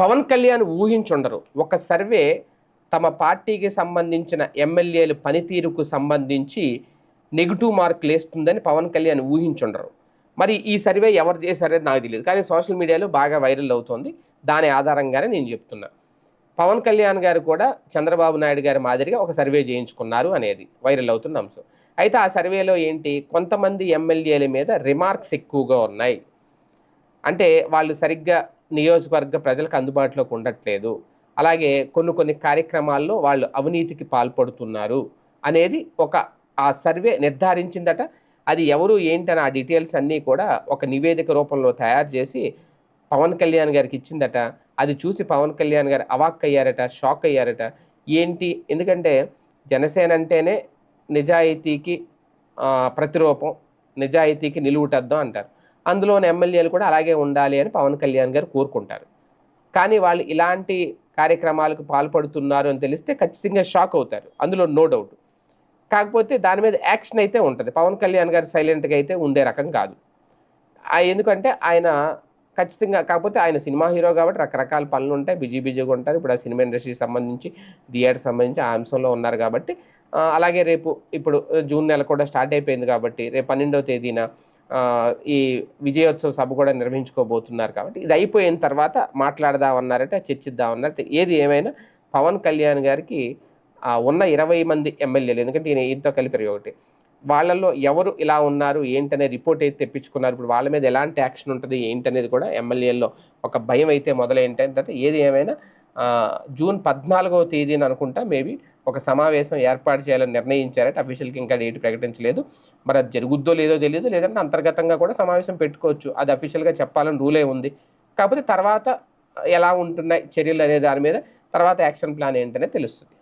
పవన్ కళ్యాణ్ ఊహించుండరు. ఒక సర్వే తమ పార్టీకి సంబంధించిన ఎమ్మెల్యేల పనితీరుకు సంబంధించి నెగిటివ్ మార్కులు వేస్తుందని పవన్ కళ్యాణ్ ఊహించుండరు. మరి ఈ సర్వే ఎవరు చేశారని నాకు తెలియదు. కానీ సోషల్ మీడియాలో బాగా వైరల్ అవుతుంది. దాని ఆధారంగానే నేను చెప్తున్నా. పవన్ కళ్యాణ్ గారు కూడా చంద్రబాబు నాయుడు గారి మాదిరిగా ఒక సర్వే చేయించుకున్నారు అనేది వైరల్ అవుతున్న అంశం. అయితే ఆ సర్వేలో ఏంటి? కొంతమంది ఎమ్మెల్యేల మీద రిమార్క్స్ ఎక్కువగా ఉన్నాయి. అంటే వాళ్ళు సరిగ్గా నియోజకవర్గ ప్రజలకు అందుబాటులోకి ఉండట్లేదు. అలాగే కొన్ని కొన్ని కార్యక్రమాల్లో వాళ్ళు అవినీతికి పాల్పడుతున్నారు అనేది ఒక ఆ సర్వే నిర్ధారించిందట. అది ఎవరు ఏంటని ఆ డీటెయిల్స్ అన్నీ కూడా ఒక నివేదిక రూపంలో తయారు చేసి పవన్ కళ్యాణ్ గారికి ఇచ్చిందట. అది చూసి పవన్ కళ్యాణ్ గారు అవాక్ అయ్యారట షాక్ అయ్యారట. ఏంటి? ఎందుకంటే జనసేన అంటేనే నిజాయితీకి ప్రతిరూపం నిజాయితీకి నిలువుటద్దాం అంటారు. అందులోని ఎమ్మెల్యేలు కూడా అలాగే ఉండాలి అని పవన్ కళ్యాణ్ గారు కోరుకుంటారు. కానీ వాళ్ళు ఇలాంటి కార్యక్రమాలకు పాల్పడుతున్నారు అని తెలిస్తే ఖచ్చితంగా షాక్ అవుతారు. అందులో నో డౌట్. కాకపోతే దాని మీద యాక్షన్ అయితే ఉంటుంది. పవన్ కళ్యాణ్ గారు సైలెంట్గా అయితే ఉండే రకం కాదు. ఎందుకంటే ఆయన ఖచ్చితంగా కాకపోతే ఆయన సినిమా హీరో కాబట్టి రకరకాల పనులు ఉంటాయి. బిజీ బిజీగా ఉంటారు. ఇప్పుడు ఆ సినిమా ఇండస్ట్రీకి సంబంధించి థియేటర్ సంబంధించి ఆ అంశంలో ఉన్నారు కాబట్టి అలాగే రేపు ఇప్పుడు జూన్ నెల కూడా స్టార్ట్ అయిపోయింది కాబట్టి రేపు పన్నెండవ తేదీన ఈ విజయోత్సవ సభ కూడా నిర్వహించుకోబోతున్నారు కాబట్టి ఇది అయిపోయిన తర్వాత మాట్లాడదామన్నారట చర్చిద్దామన్నట్టు ఏది ఏమైనా పవన్ కళ్యాణ్ గారికి ఉన్న ఇరవై మంది ఎమ్మెల్యేలు ఎందుకంటే ఈయన ఈయనతో కలిపి ఒకటి వాళ్ళల్లో ఎవరు ఇలా ఉన్నారు ఏంటనే రిపోర్ట్ అయితే తెప్పించుకున్నారు ఇప్పుడు వాళ్ళ మీద ఎలాంటి యాక్షన్ ఉంటుంది ఏంటనేది కూడా ఎమ్మెల్యేల్లో ఒక భయం అయితే మొదలైంటే ఏది ఏమైనా జూన్ పద్నాలుగవ తేదీని అనుకుంటా మేబీ ఒక సమావేశం ఏర్పాటు చేయాలని నిర్ణయించారట. అఫీషియల్కి ఇంకా డేట్ ప్రకటించలేదు. మరి అది జరుగుద్దో లేదో తెలియదు. లేదంటే అంతర్గతంగా కూడా సమావేశం పెట్టుకోవచ్చు. అది అఫీషియల్గా చెప్పాలని రూలే ఉంది. కాకపోతే తర్వాత ఎలా ఉంటున్నాయి చర్యలు అనే దాని మీద తర్వాత యాక్షన్ ప్లాన్ ఏంటనే తెలుస్తుంది.